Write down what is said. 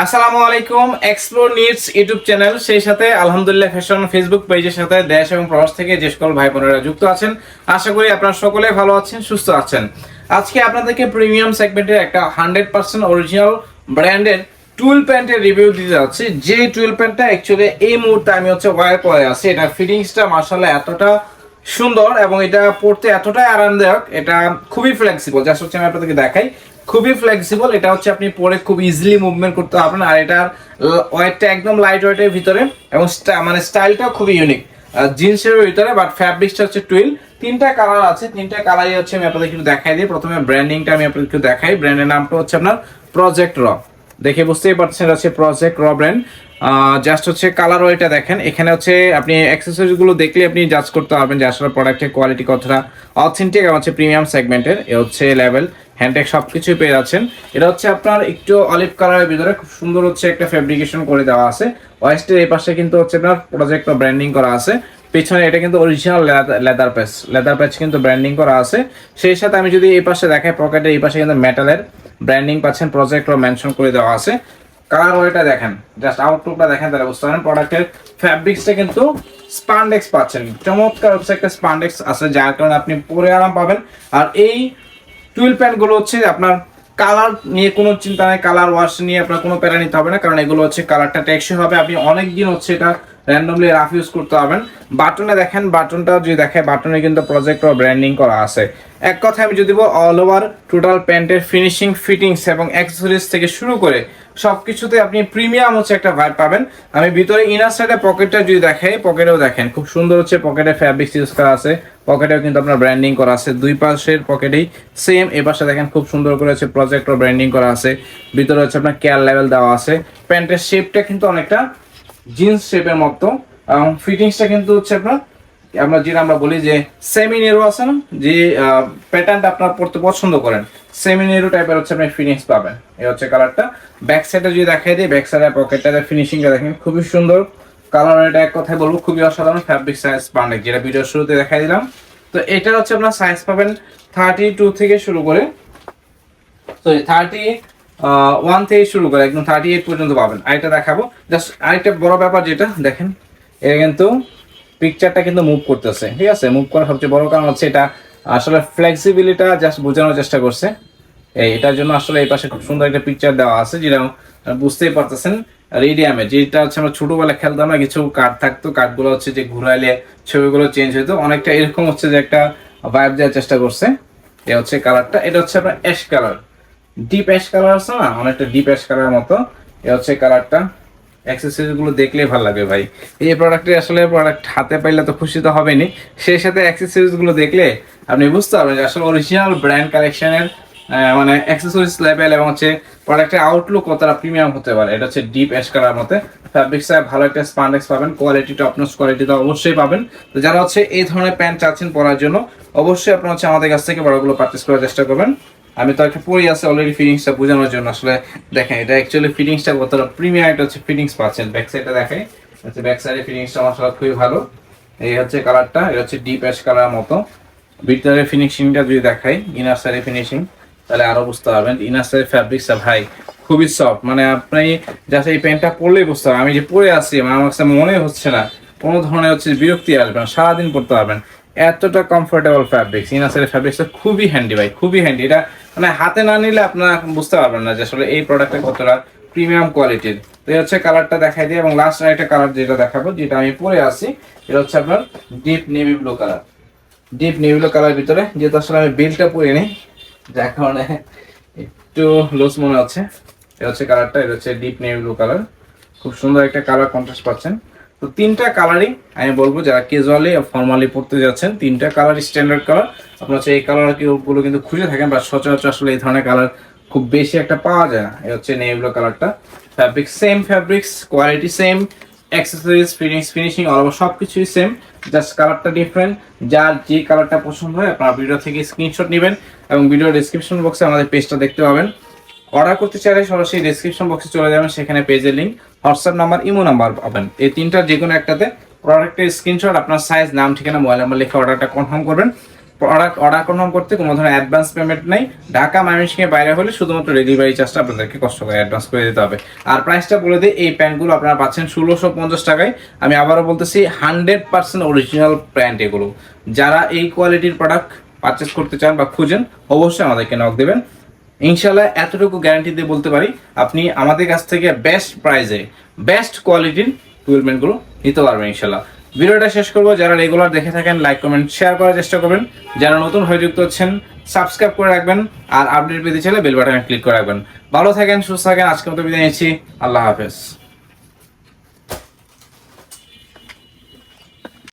আসসালামু আলাইকুম explore needs YouTube channel. সেই সাথে আলহামদুলিল্লাহ ফ্যাশন ফেসবুক পেজের সাথে দেশ এবং প্রবাস থেকে যে সকল ভাই বোনেরা যুক্ত আছেন, আশা করি আপনারা সকলে ভালো আছেন, সুস্থ আছেন। আজকে আপনাদেরকে প্রিমিয়াম সেগমেন্টের একটা হান্ড্রেড পার্সেন্ট অরিজিনাল ব্র্যান্ডের টুয়েল প্যান্টের রিভিউ দিতে যাচ্ছি। যে টুয়েল প্যান্টটা অ্যাকচুয়ালি এই মুহূর্তে আমি হচ্ছে ওয়ার পরে আছি, এটা ফিটিংসটা মার্শাল্লাহ এতটা সুন্দর এবং এটা পড়তে এতটাই আরামদায়ক, এটা খুবই ফ্লেক্সিবল জাস্ট হচ্ছে আমি আপনাদেরকে দেখাই। খুবই ফ্লেক্সিবল এটা হচ্ছে আপনি পরে খুব ইজিলি মুভমেন্ট করতে পারবেন। আর এটার ওয়েটটা একদম লাইট ওয়েটের ভিতরে, এবং মানে স্টাইলটাও খুবই ইউনিক জিন্সের ভিতরে বাট ফ্যাব্রিক্সটা হচ্ছে টুইল তিনটা কালার আছে, তিনটা কালারই হচ্ছে আমি আপনাদের একটু দেখাই দিই। প্রথমে ব্র্যান্ডিংটা আমি আপনাদের একটু দেখাই। ব্র্যান্ডের নামটা হচ্ছে আপনার প্রজেক্ট র দেখে বুঝতেই পারছেন হচ্ছে প্রজেক্ট র ব্র্যান্ড জাস্ট হচ্ছে কালার ওইটা দেখেন। এখানে হচ্ছে আপনি অ্যাক্সেসরিজগুলো দেখলে আপনি জাজ করতে পারবেন যে আসলে প্রোডাক্টের কোয়ালিটি কতটা অথেন্টিক এবং হচ্ছে প্রিমিয়াম সেগমেন্টের এ হচ্ছে লেভেল হ্যান্ডটেক সব কিছুই পেয়ে যাচ্ছেন। এটা হচ্ছে আপনার একটু অলিভ কালারের ভিতরে, খুব সুন্দর হচ্ছে একটা ফেব্রিকেশন করে দেওয়া আছে। ওয়েস্টের এই পাশে কিন্তু হচ্ছে আপনার প্রজেক্ট ব্র্যান্ডিং করা আছে। পেছনে এটা কিন্তু original leather patch leather patch কিন্তু ব্র্যান্ডিং করা আছে। সেই সাথে আমি যদি এই পাশে দেখাই পকেটের এই পাশে কিন্তু মেটালের ব্র্যান্ডিং পাচ্ছেন প্রজেক্ট মেনশন করে দেওয়া আছে। কালার ওইটা দেখেন জাস্ট আউটলুকটা দেখেন তাহলে বুঝতে পারেন প্রোডাক্টের ফ্যাব্রিক্সটা কিন্তু স্পান্ডেক্স পাচ্ছেন। চমৎকার হচ্ছে একটা স্পান্ডেক্স আছে, যার কারণে আপনি পরে আরাম পাবেন। আর এই টুইল প্যান্টগুলো হচ্ছে আপনার কালার নিয়ে কোনো চিন্তা নেই, কালার ওয়াশ নিয়ে আপনার কোনো প্যারা নিতে হবে না, কারণ এগুলো হচ্ছে কালারটা টেকসই হবে। আপনি অনেক দিন হচ্ছে এটা র্যান্ডমলি রাফ ইউজ করতে পারবেন। বাটনে দেখেন, বাটনটা যদি দেখে, বাটনে কিন্তু প্রজেক্ট ব্র্যান্ডিং করা আছে। এক কথা আমি যদি বল অল ওভার টোটাল প্যান্টের ফিনিশিং ফিটিংস এবং অ্যাক্সেসরিজ থেকে শুরু করে সবকিছুতে আপনি প্রিমিয়াম হচ্ছে একটা ভাইব পাবেন। আমি ভিতরে ইনার সাইডে পকেটটা যদি দেখাই পকেটেও দেখেন। খুব সুন্দর হচ্ছে পকেটে ফ্যাব্রিক্স ইউজ করা আছে। পকেটেও কিন্তু আপনার ব্র্যান্ডিং করা আছে। দুই পাশের পকেটেই সেম এ পাশে দেখেন খুব সুন্দর করে হচ্ছে প্রজেক্টর ব্র্যান্ডিং করা আছে। ভিতরে হচ্ছে আপনার কেয়ার লেভেল দেওয়া আছে। প্যান্টের শেপটা কিন্তু অনেকটা জিন্স শেপের মতো। এবং ফিটিংসটা কিন্তু হচ্ছে আপনার আমরা যেটা আমরা বলি যে সেমি নেরো আছে না? যে প্যাটার্নটা আপনার পড়তে পছন্দ করেন। সেমি নেরো টাইপের হচ্ছে আপনি ফিনিশ পাবেন। এই হচ্ছে কালারটা ব্যাক সাইডে যদি দেখাই দিই ব্যাক সাইডের পকেটটা ফিনিশিংটা দেখেন, খুবই সুন্দর। কালার এটা এক কথায় বলব, খুবই অসাধারণ ফ্যাব্রিক সাইজ পান্ডেক, যেটা ভিডিওর শুরুতে দেখাই দিলাম। তো এটা হচ্ছে আপনার সাইজ পাবেন থার্টি টু থেকে শুরু করে সরি থার্টি ওয়ান থেকে শুরু করে, একদম থার্টি এইট পর্যন্ত পাবেন। আরেকটা দেখাবো। জাস্ট আরেকটা বড় ব্যাপার যেটা, দেখেন, এটা কিন্তু পিকচারটা কিন্তু মুভ করতেছে, ঠিক আছে? মুভ করার সবচেয়ে বড় কারণ হচ্ছে এটা আসলে ফ্লেক্সিবিলিটা জাস্ট বোঝানোর চেষ্টা করছে। এই, এটার জন্য আসলে এই পাশে খুব সুন্দর একটা পিকচার দেওয়া আছে, যেটা বুঝতেই পারতেছেন। রেডিয়ামে যেটা হচ্ছে আমরা ছোটবেলা খেলতাম না, কিছু কার্ড থাকতো কার্ডগুলো হচ্ছে যে ঘুরাইলে ছবিগুলো চেঞ্জ হতো অনেকটা এরকম হচ্ছে যে একটা ভাইব দেওয়ার চেষ্টা করছে। এটা হচ্ছে কালারটা এটা হচ্ছে আপনার ash colour deep ash colour আছে না? অনেকটা ডিপ অ্যাশ কালারের মতো। এ হচ্ছে কালারটা অ্যাক্সেসরিজগুলো দেখলেই ভালো লাগে ভাই। এই প্রোডাক্টে আসলে প্রোডাক্ট হাতে পাইলে তো খুশি তো হবেনি সেই সাথে অ্যাক্সেসরিজগুলো দেখলে আপনি বুঝতে পারবেন যে আসলে অরিজিনাল ব্র্যান্ড কালেকশনের মানে অ্যাক্সেসরিজ লেভেল এবং হচ্ছে প্রোডাক্টের আউটলুক কতটা প্রিমিয়াম হতে পারে। এটা হচ্ছে deep ash colour fabric side ভালো একটা স্পান্ডেক্স পাবেন কোয়ালিটি টপ নচ কোয়ালিটি তো অবশ্যই পাবেন। তো যারা হচ্ছে এই ধরনের প্যান্ট চাচ্ছেন পরার জন্য, অবশ্যই আপনারা হচ্ছে আমাদের কাছ থেকে বড়গুলো পারচেস করার চেষ্টা করবেন। আমি তো একটা পড়ে আছে অলরেডি ফিটিংসটা বোঝানোর জন্য। আসলে দেখেন, এটা অ্যাকচুয়ালি ফিটিংসটা কতটা প্রিমিয়াম একটা হচ্ছে ফিটিংস পাচ্ছেন। ব্যাক সাইডটা দেখে হচ্ছে ব্যাক সাইডে ফিটিংসটা আমার খুবই ভালো। এই হচ্ছে কালারটা এটা হচ্ছে ডিপ অ্যাশ কালার মতো। ভিতরে ফিনিশিংটা যদি দেখাই ইনার সাইডে ফিনিশিং তাহলে আরও বুঝতে পারবেন ইনার সাইড ফ্যাব্রিক্সটা ভাই খুবই সফট মানে আপনি জাস্ট এই প্যান্টটা পরলেই বুঝতে পারবেন। আমি যে পরে আছি মানে আমার কাছে মনে হচ্ছে না, কোনো ধরনের হচ্ছে বিরক্তি আসবে না, সারাদিন পরতে পারবেন। এতটা কমফোর্টেবল ফ্যাব্রিক্স ইনার সাইডের ফ্যাব্রিক্সটা খুবই হ্যান্ডি ভাই, খুবই হ্যান্ডি এটা মানে হাতে না নিলে আপনারা বুঝতে পারবেন না যে আসলে এই প্রোডাক্টটা কতটা প্রিমিয়াম কোয়ালিটির তো এই হচ্ছে কালারটা দেখাই দিই এবং লাস্ট আরেকটা কালার যেটা দেখাবো, যেটা আমি পরে আসি, এটা হচ্ছে আপনার deep navy blue colour deep navy blue colour ভিতরে, যেহেতু আসলে আমি বিলটা পরে নিই যার কারণে একটু লুজ মনে হচ্ছে। এটা হচ্ছে কালারটা এটা হচ্ছে ডিপ নেভি ব্লু কালার খুব সুন্দর একটা কালার কন্ট্রাস্ট পাচ্ছেন। তো তিনটা কালারই আমি বলব যারা ক্যাজুয়ালি ফর্মালি পড়তে যাচ্ছেন, তিনটা কালার স্ট্যান্ডার্ড কালার আপনার হচ্ছে এই কালারগুলো কিন্তু খুঁজে থাকেন বা সচরাচর আসলে এই ধরনের কালার খুব বেশি একটা পাওয়া যায় না। এই হচ্ছে নেভি ব্লু কালারটা fabric same fabrics quality same accessories finish finishing all সব কিছুই সেম জাস্ট কালারটা ডিফারেন্ট যার যে কালারটা পছন্দ হয় আপনার ভিডিও থেকে স্ক্রিনশট নেবেন এবং ভিডিও ডিসক্রিপশন বক্সে আমাদের পেজটা দেখতে পাবেন। অর্ডার করতে চাইলে সরাসরি ডেসক্রিপশন বক্সে চলে যাবেন, সেখানে পেজের link WhatsApp number imo number পাবেন। এই তিনটার যে কোনো একটাতে প্রোডাক্টের স্ক্রিনশট আপনার সাইজ নাম, ঠিকানা মোবাইল নাম্বার লিখে অর্ডারটা কনফার্ম করবেন। প্রোডাক্ট অর্ডার কনফার্ম করতে কোনো ধরনের অ্যাডভান্স পেমেন্ট নেই। ঢাকা ময়মনসিংহের বাইরে হলে শুধুমাত্র ডেলিভারি চার্জটা আপনাদেরকে কষ্ট করে অ্যাডভান্স করে দিতে হবে। আর প্রাইসটা বলে দিই, এই প্যান্টগুলো আপনারা পাচ্ছেন ষোলোশো পঞ্চাশ টাকায়। আমি আবারও বলতেছি হান্ড্রেড পার্সেন্ট অরিজিনাল প্যান্ট এগুলো। যারা এই কোয়ালিটির প্রোডাক্ট পারচেস করতে চান বা খুঁজেন, অবশ্যই আমাদেরকে নক দেবেন। ইনশাল্লাহ এতটুকু গ্যারান্টি দিয়ে বলতে পারি, আপনি আমাদের কাছ থেকে বেস্ট প্রাইজে বেস্ট কোয়ালিটির টুয়েলমেন্টগুলো নিতে পারবেন ইনশাল্লাহ ভিডিওটা শেষ করব, যারা রেগুলার দেখে থাকেন লাইক কমেন্ট শেয়ার করার চেষ্টা করবেন। যারা নতুন হয়ে যুক্ত হচ্ছেন সাবস্ক্রাইব করে রাখবেন আর আপডেট পেতে চাইলে বেল বাটনে ক্লিক করে রাখবেন। ভালো থাকেন, সুস্থ থাকেন আজকে মতো বিদায় নিচ্ছি। আল্লাহ হাফেজ।